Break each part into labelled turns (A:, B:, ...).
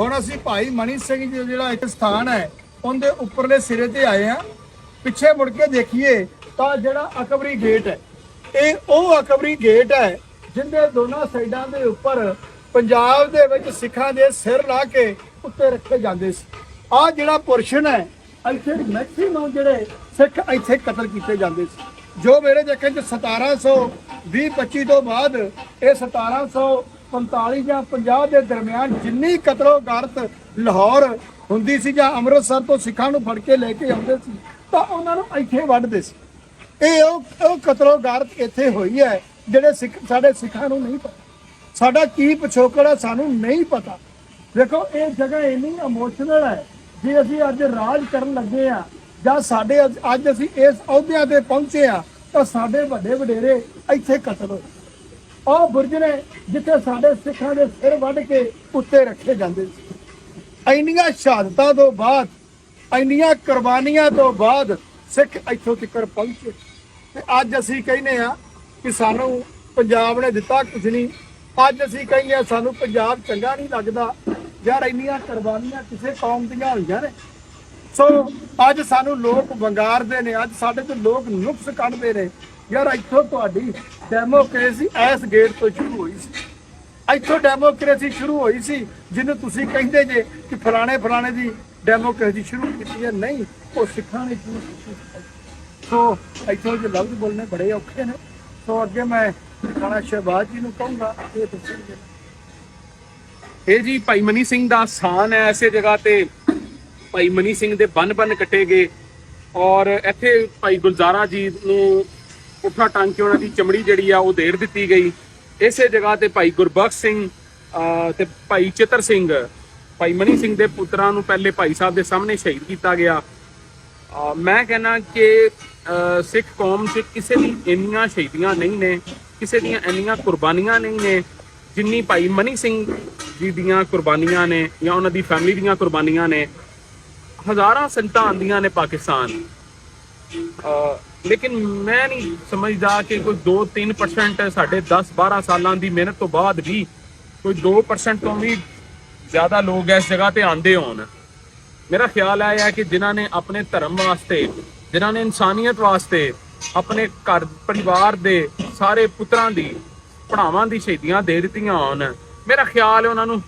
A: ਹੁਣ ਅਸੀਂ ਭਾਈ ਮਣੀ ਸਿੰਘ ਜੀ ਦਾ ਜਿਹੜਾ ਇੱਕ ਸਥਾਨ ਹੈ, ਉਹਦੇ ਉੱਪਰਲੇ ਸਿਰੇ ਤੇ ਆਏ ਆ ਪਿੱਛੇ ਮੁੜ ਕੇ ਦੇਖੀਏ ਤਾਂ ਜਿਹੜਾ ਅਕਬਰੀ ਗੇਟ ਹੈ, ਇਹ ਉਹ ਅਕਬਰੀ ਗੇਟ ਹੈ, ਜਿੰਦੇ ਦੋਨਾਂ ਸਾਈਡਾਂ ਦੇ ਉੱਪਰ ਪੰਜਾਬ ਦੇ ਵਿੱਚ ਸਿੱਖਾਂ ਦੇ ਸਿਰ ਲਾ ਕੇ ਉੱਤੇ ਰੱਖੇ ਜਾਂਦੇ ਸੀ। ਆਹ ਜਿਹੜਾ ਪੁਰਸ਼ਨ ਹੈ, ਇੱਥੇ ਮੈਕਸਿਮਮ ਜਿਹੜੇ ਸਿੱਖ ਇੱਥੇ ਕਤਲ ਕੀਤੇ ਜਾਂਦੇ ਸੀ। ਜੋ ਮੇਰੇ ਦੇਖਣ ਚ 1720 25 ਤੋਂ ਬਾਅਦ ਇਹ 1745 ਜਾਂ 50 ਦੇ ਦਰਮਿਆਨ ਜਿੰਨੀ ਕਤਲੋ ਗਾਰਤ ਲਾਹੌਰ ਹੁੰਦੀ ਸੀ ਜਾਂ ਅੰਮ੍ਰਿਤਸਰ ਤੋਂ ਸਿੱਖਾਂ ਨੂੰ ਫੜ ਕੇ ਲੈ ਕੇ ਆਉਂਦੇ ਸੀ, ਤਾਂ ਉਹਨਾਂ ਨੂੰ ਇੱਥੇ ਵੱਢਦੇ ਸੀ। ਇਹ ਉਹ ਉਹ ਕਤਲੋ ਗਾਰਤ ਇੱਥੇ ਹੋਈ ਹੈ, ਜਿਹੜੇ ਸਿੱਖ, ਸਾਡੇ ਸਿੱਖਾਂ ਨੂੰ ਨਹੀਂ ਪਤਾ। ਸਾਡਾ ਕੀ ਪਿਛੋਕੜ ਹੈ, ਸਾਨੂੰ ਨਹੀਂ ਪਤਾ। ਦੇਖੋ, ਇਹ ਜਗ੍ਹਾ ਇੰਨੀ ਇਮੋਸ਼ਨਲ ਹੈ, ਜੇ ਅਸੀਂ ਅੱਜ ਰਾਜ ਕਰਨ ਲੱਗੇ ਆ ਜਾਂ ਸਾਡੇ ਅੱਜ- ਅੱਜ ਅਸੀਂ ਇਸ ਅਹੁਦਿਆਂ ਤੇ ਪਹੁੰਚੇ ਆ ਤਾਂ ਸਾਡੇ ਵੱਡੇ ਵਡੇਰੇ ਇੱਥੇ ਕਤਲ ਹੋਏ। ਉਹ ਬੁਰਜ ਨੇ ਜਿੱਥੇ ਸਾਡੇ ਸਿੱਖਾਂ ਦੇ ਸਿਰ ਵੱਢ ਕੇ ਉੱਤੇ ਰੱਖੇ ਜਾਂਦੇ ਸੀ। ਇੰਨੀਆਂ ਸ਼ਹਾਦਤਾਂ ਤੋਂ ਬਾਅਦ, ਇੰਨੀਆਂ ਕੁਰਬਾਨੀਆਂ ਤੋਂ ਬਾਅਦ ਸਿੱਖ ਇੱਥੋਂ ਤੱਕ ਪਹੁੰਚੇ। ਤੇ ਅੱਜ ਅਸੀਂ ਕਹਿੰਦੇ ਆ ਕਿ ਸਾਨੂੰ ਪੰਜਾਬ ਨੇ ਦਿੱਤਾ ਕੁਝ ਨਹੀਂ। ਅੱਜ ਅਸੀਂ ਕਹਿੰਦੇ ਆ ਸਾਨੂੰ ਪੰਜਾਬ ਚੰਗਾ ਨਹੀਂ ਲੱਗਦਾ। ਯਾਰ ਇੰਨੀਆਂ ਕੁਰਬਾਨੀਆਂ ਕਿਸੇ ਕੌਮ ਦੀਆਂ ਹੋਈਆਂ ਨੇ। ਸੋ ਅੱਜ ਸਾਨੂੰ ਲੋਕ ਵੰਗਾਰਦੇ ਨੇ, ਅੱਜ ਸਾਡੇ ਤੋਂ ਲੋਕ ਨੁਕਸ ਕੱਢਦੇ ਨੇ। ਯਾਰ ਇੱਥੋਂ ਤੁਹਾਡੀ ਡੈਮੋਕ੍ਰੇਸੀ ਇਸ ਗੇਟ ਤੋਂ ਸ਼ੁਰੂ ਹੋਈ ਸੀ। ਇੱਥੋਂ ਡੈਮੋਕ੍ਰੇਸੀ ਸ਼ੁਰੂ ਹੋਈ ਸੀ, ਜਿਹਨੂੰ ਤੁਸੀਂ ਕਹਿੰਦੇ ਜੇ ਕਿ ਫਲਾਣੇ ਫਲਾਣੇ ਦੀ ਡੈਮੋਕ੍ਰੇਸੀ ਸ਼ੁਰੂ ਕੀਤੀ ਹੈ। ਨਹੀਂ, ਉਹ ਸਿੱਖਾਂ ਨੇ ਸ਼ੁਰੂ ਕੀਤੀ ਸੋ ਇੱਥੋਂ ਜੇ ਲਫ਼ਜ਼ ਬੋਲਣੇ ਬੜੇ ਔਖੇ ਨੇ। ਸੋ ਅੱਗੇ ਮੈਂ ਖਾਣਾ ਸ਼ਹਿਬਾਜ਼ ਜੀ ਨੂੰ ਕਹੂੰਗਾ, ਇਹ ਦੱਸਣਗੇ।
B: ਇਹ ਜੀ ਭਾਈ ਮਨੀ ਸਿੰਘ ਦਾ ਸਥਾਨ ਹੈ। ਐਸੇ ਜਗ੍ਹਾ ਤੇ ਭਾਈ ਮਨੀ ਸਿੰਘ ਦੇ ਬੰਨ ਬੰਨ ਕੱਟੇ ਗਏ ਔਰ ਇੱਥੇ ਭਾਈ ਗੁਲਜ਼ਾਰਾ ਜੀ ਨੂੰ ਪੁੱਠਾ ਟੰਗ ਕੇ ਉਹਨਾਂ ਦੀ ਚਮੜੀ ਜਿਹੜੀ ਆ ਉਹ ਦੇੜ ਦਿੱਤੀ ਗਈ। ਇਸੇ ਜਗ੍ਹਾ ਤੇ ਭਾਈ ਗੁਰਬਖਸ਼ ਸਿੰਘ ਅਹ, ਤੇ ਭਾਈ ਚਿੱਤਰ ਸਿੰਘ ਭਾਈ ਮਨੀ ਸਿੰਘ ਦੇ ਪੁੱਤਰਾਂ ਨੂੰ ਪਹਿਲੇ ਭਾਈ ਸਾਹਿਬ ਦੇ ਸਾਹਮਣੇ ਸ਼ਹੀਦ ਕੀਤਾ ਗਿਆ। ਮੈਂ ਕਹਿੰਨਾ ਕਿ ਸਿੱਖ ਕੌਮ 'ਚ ਕਿਸੇ ਦੀ ਇੰਨੀਆਂ ਸ਼ਹੀਦੀਆਂ ਨਹੀਂ ਨੇ ਕਿਸੇ ਦੀਆਂ ਇੰਨੀਆਂ ਕੁਰਬਾਨੀਆਂ ਨਹੀਂ ਨੇ ਜਿੰਨੀ ਭਾਈ ਮਨੀ ਸਿੰਘ ਜੀ ਦੀਆਂ ਕੁਰਬਾਨੀਆਂ ਨੇ ਜਾਂ ਉਹਨਾਂ ਦੀ ਫੈਮਿਲੀ ਦੀਆਂ ਕੁਰਬਾਨੀਆਂ ਨੇ। ਹਜ਼ਾਰਾਂ ਸੰਤਾਂ ਆਉਂਦੀਆਂ ਨੇ ਪਾਕਿਸਤਾਨ। ਲੇਕਿਨ ਮੈਂ ਨਹੀਂ ਸਮਝਦਾ ਕਿ ਕੋਈ 2-3% ਸਾਡੇ 10-12 ਸਾਲਾਂ ਦੀ ਮਿਹਨਤ ਤੋਂ ਬਾਅਦ ਵੀ ਕੋਈ 2% ਤੋਂ ਵੀ ਜ਼ਿਆਦਾ ਲੋਕ ਇਸ ਜਗ੍ਹਾ ਤੇ ਆਉਂਦੇ ਹੋਣ। ਮੇਰਾ ਖਿਆਲ ਆਇਆ ਹੈ ਕਿ ਜਿਨ੍ਹਾਂ ਨੇ ਆਪਣੇ ਧਰਮ ਵਾਸਤੇ, ਜਿਨ੍ਹਾਂ ਨੇ ਇਨਸਾਨੀਅਤ ਵਾਸਤੇ ਆਪਣੇ ਘਰ, ਪਰਿਵਾਰ ਦੇ ਸਾਰੇ ਪੁੱਤਰਾਂ ਦੀ, ਭਰਾਵਾਂ ਦੀ ਸ਼ਹੀਦੀਆਂ ਦੇ ਦਿੱਤੀਆਂ ਹੋਣ। ਮੇਰਾ ਖਿਆਲ ਹੈ ਉਹਨਾਂ ਨੂੰ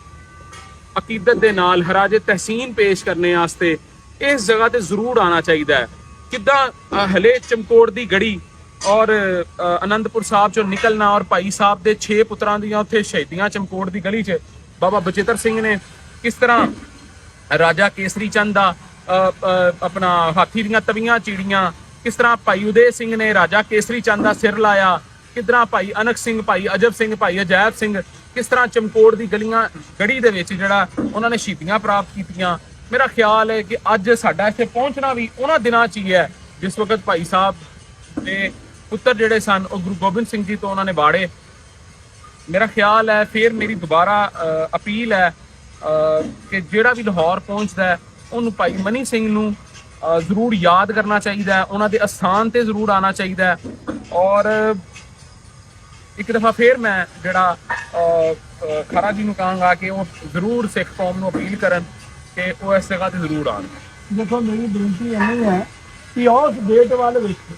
B: ਅਕੀਦਤ ਦੇ ਨਾਲ ਹਰਾਜੇ ਤਹਿਸੀਨ ਪੇਸ਼ ਕਰਨੇ ਵਾਸਤੇ ਇਸ ਜਗ੍ਹਾ ਤੇ ਜ਼ਰੂਰ ਆਣਾ ਚਾਹੀਦਾ ਹੈ। ਕਿੱਦਾਂ ਹਲੇ ਚਮਕੌਰ ਦੀ ਗੜੀ ਔਰ ਅਨੰਦਪੁਰ ਸਾਹਿਬ ਚੋਂ ਨਿਕਲਣਾ ਔਰ ਭਾਈ ਸਾਹਿਬ ਦੇ 6 ਪੁੱਤਰਾਂ ਦੀਆਂ ਉੱਥੇ ਸ਼ਹੀਦੀਆਂ ਚਮਕੌਰ ਦੀ ਗਲੀ 'ਚ ਬਾਬਾ ਬਚਿੱਤਰ ਸਿੰਘ ਨੇ ਕਿਸ ਤਰ੍ਹਾਂ ਰਾਜਾ ਕੇਸਰੀ ਚੰਦ ਦਾ ਅ, ਅ, ਆਪਣਾ ਹਾਥੀ ਦੀਆਂ ਤਵੀਆਂ ਚੀੜੀਆਂ ਕਿਸ ਤਰ੍ਹਾਂ ਭਾਈ ਉਦੇ ਸਿੰਘ ਨੇ ਰਾਜਾ ਕੇਸਰੀ ਚੰਦ ਦਾ ਸਿਰ ਲਾਇਆ ਕਿਦਾਂ ਭਾਈ ਅਨਕ ਸਿੰਘ ਭਾਈ ਅਜਬ ਸਿੰਘ ਭਾਈ ਅਜੈਬ ਸਿੰਘ ਕਿਸ ਤਰ੍ਹਾਂ ਚਮਕੌਰ ਦੀ ਗਲੀਆਂ ਗੜੀ ਦੇ ਵਿੱਚ ਜਿਹੜਾ ਉਹਨਾਂ ਨੇ ਸ਼ਹੀਦੀਆਂ ਪ੍ਰਾਪਤ ਕੀਤੀਆਂ ਮੇਰਾ ਖਿਆਲ ਹੈ ਕਿ ਅੱਜ ਸਾਡਾ ਇੱਥੇ ਪਹੁੰਚਣਾ ਵੀ ਉਹਨਾਂ ਦਿਨਾਂ 'ਚ ਹੀ ਹੈ, ਜਿਸ ਵਕਤ ਭਾਈ ਸਾਹਿਬ ਦੇ ਪੁੱਤਰ ਜਿਹੜੇ ਸਨ, ਉਹ ਗੁਰੂ ਗੋਬਿੰਦ ਸਿੰਘ ਜੀ ਤੋਂ ਉਹਨਾਂ ਨੇ ਬਾੜੇ ਮੇਰਾ ਖਿਆਲ ਹੈ ਫਿਰ ਮੇਰੀ ਦੁਬਾਰਾ ਅਪੀਲ ਹੈ ਕਿ ਜਿਹੜਾ ਵੀ ਲਾਹੌਰ ਪਹੁੰਚਦਾ ਹੈ, ਉਹਨੂੰ ਭਾਈ ਮਨੀ ਸਿੰਘ ਨੂੰ ਜ਼ਰੂਰ ਯਾਦ ਕਰਨਾ ਚਾਹੀਦਾ ਹੈ, ਉਹਨਾਂ ਦੇ ਅਸਥਾਨ ਤੇ ਜ਼ਰੂਰ ਆਣਾ ਚਾਹੀਦਾ ਹੈ। ਔਰ ਇੱਕ ਦਫਾ ਫਿਰ ਮੈਂ ਜਿਹੜਾ ਖਰਾ ਜੀ ਨੂੰ ਕਹਾਂਗਾ ਕਿ ਉਹ ਜ਼ਰੂਰ ਸਿੱਖ ਕੌਮ ਨੂੰ ਅਪੀਲ ਕਰਨ। ਕਿ ਉਹ ਇਸ ਜਗ੍ਹਾ ਤੇ ਜ਼ਰੂਰ ਆਣ
A: ਦੇਖੋ, ਮੇਰੀ ਬੇਨਤੀ ਇਹ ਹੈ ਕਿ ਉਸ ਗੇਟ ਵੱਲ ਵੇਖੋ।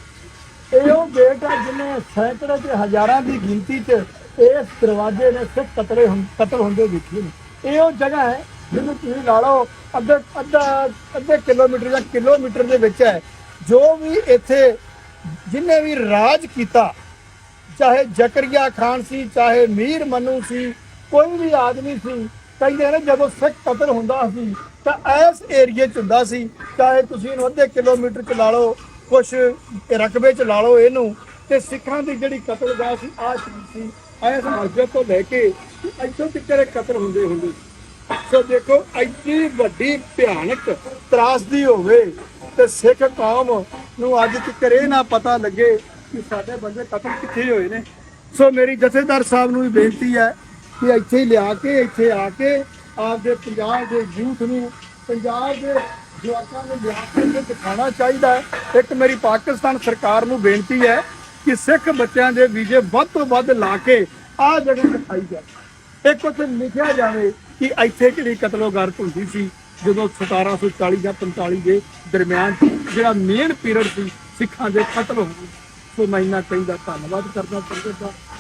A: ਇਹ ਉਹ ਗੇਟ ਹੈ ਜਿਹਨੇ ਸੈਂਕੜੇ ਤੇ ਹਜ਼ਾਰਾਂ ਦੀ ਗਿਣਤੀ 'ਚ ਇਸ ਦਰਵਾਜ਼ੇ ਨੇ ਸਿੱਖ ਕਤਲੇ ਕਤਲ ਹੁੰਦੇ ਦੇਖੇ ਨੇ। ਇਹ ਉਹ ਜਗ੍ਹਾ ਹੈ ਜਿਹਨੂੰ ਤੁਸੀਂ ਲਾ ਲਓ ਅੱਧਾ ਅੱਧਾ, ਅੱਧੇ ਕਿਲੋਮੀਟਰ ਜਾਂ ਕਿਲੋਮੀਟਰ ਦੇ ਵਿੱਚ ਹੈ। ਜੋ ਵੀ ਇੱਥੇ ਜਿਹਨੇ ਵੀ ਰਾਜ ਕੀਤਾ, ਚਾਹੇ ਜ਼ਕਰੀਆ ਖਾਨ ਸੀ, ਚਾਹੇ ਮੀਰ ਮਨੂ ਸੀ, ਕੋਈ ਵੀ ਆਦਮੀ ਸੀ ਕਹਿੰਦੇ ਨੇ, ਜਦੋਂ ਸਿੱਖ ਕਤਲ ਹੁੰਦਾ ਸੀ, ਤਾਂ ਇਸ ਏਰੀਏ 'ਚ ਹੁੰਦਾ ਸੀ, ਚਾਹੇ ਤੁਸੀਂ ਇਹਨੂੰ ਅੱਧੇ ਕਿਲੋਮੀਟਰ 'ਚ ਲਾ ਲਓ, ਕੁਛ ਰਕਬੇ 'ਚ ਲਾ ਲਓ ਇਹਨੂੰ, ਤੇ ਸਿੱਖਾਂ ਦੀ ਜਿਹੜੀ ਕਤਲਗਾਹ ਸੀ ਆ ਸੀ। ਇਸ ਮਸਜਿਦ ਤੋਂ ਲੈ ਕੇ ਇੱਥੋਂ ਤੱਕ ਇਹ ਕਤਲ ਹੁੰਦੇ ਹੁੰਦੇ ਸੋ। ਦੇਖੋ ਐਡੀ ਵੱਡੀ ਭਿਆਨਕ ਤਰਾਸਦੀ ਹੋਵੇ, ਤੇ ਸਿੱਖ ਕੌਮ ਨੂੰ ਅੱਜ ਤੱਕ ਇਹ ਨਾ ਪਤਾ ਲੱਗੇ ਕਿ ਸਾਡੇ ਬੰਦੇ ਕਤਲ ਕਿੱਥੇ ਹੋਏ ਨੇ। ਸੋ ਮੇਰੀ ਜਥੇਦਾਰ ਸਾਹਿਬ ਨੂੰ ਵੀ ਬੇਨਤੀ ਹੈ ਕਿ ਇੱਥੇ ਹੀ ਲਿਆ ਕੇ, ਇੱਥੇ ਆ ਕੇ ਆਪਦੇ ਪੰਜਾਬ ਦੇ ਯੂਥ ਨੂੰ, ਪੰਜਾਬ ਦੇ ਜਵਾਕਾਂ ਨੂੰ ਲਿਆ ਕੇ ਇੱਥੇ ਦਿਖਾਉਣਾ ਚਾਹੀਦਾ ਹੈ। ਇੱਕ ਮੇਰੀ ਪਾਕਿਸਤਾਨ ਸਰਕਾਰ ਨੂੰ ਬੇਨਤੀ ਹੈ ਕਿ ਸਿੱਖ ਬੱਚਿਆਂ ਦੇ ਵੀਜ਼ੇ ਵੱਧ ਤੋਂ ਵੱਧ ਲਾ ਕੇ ਆਹ ਜਗ੍ਹਾ ਦਿਖਾਈ ਜਾਵੇ। ਇੱਕ ਉੱਥੇ ਲਿਖਿਆ ਜਾਵੇ ਕਿ ਇੱਥੇ ਕਿਹੜੀ ਕਤਲੋਗਾਰਤ ਹੁੰਦੀ ਸੀ, ਜਦੋਂ 1740 ਜਾਂ 45 ਦੇ ਦਰਮਿਆਨ ਜਿਹੜਾ ਮੇਨ ਪੀਰੀਅਡ ਸੀ, ਸਿੱਖਾਂ ਦੇ ਕਤਲ ਹੋਣ ਸੋ ਮੈਂ ਇਹਨਾਂ ਕਹਿੰਦਾ, ਧੰਨਵਾਦ ਕਰਦਾ ਸੰਗਤ ਦਾ